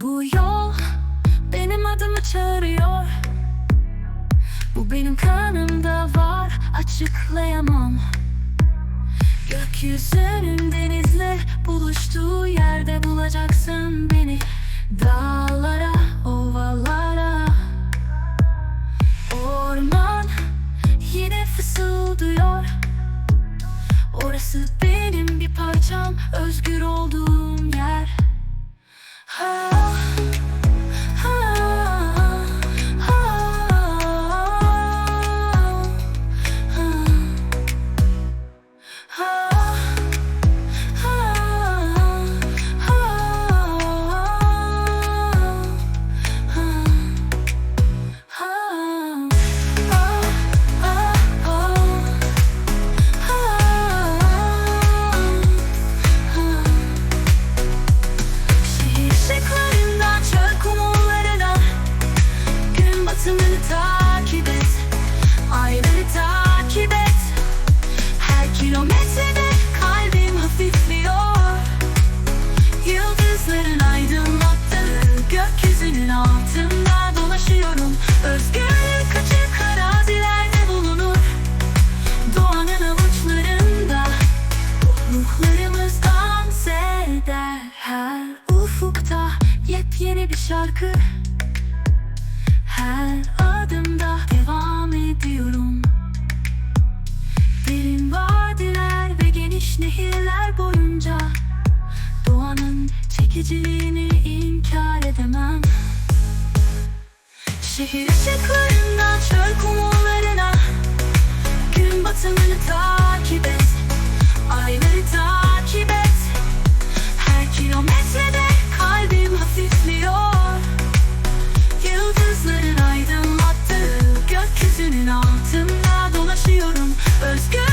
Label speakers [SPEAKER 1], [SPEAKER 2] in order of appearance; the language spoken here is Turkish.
[SPEAKER 1] Bu yol benim adımı çağırıyor. Bu benim kanımda var açıklayamam. Gökyüzünün denizle buluştuğu yerde bulacaksın beni. takip et. Ayları takip et. Her kilometrede kalbim hafifliyor. Yıldızların aydınlattığı gökyüzünün altında dolaşıyorum. Özgürlük açık arazilerde bulunur. Doğanın avuçlarında Ruhlarımız dans eder. Her ufukta Yepyeni bir şarkı. Her adımda devam ediyorum. Derin vadiler ve geniş nehirler boyunca Doğanın çekiciliğini inkar edemem. Şehir ışıklarından Altında dolaşıyorum. Özgür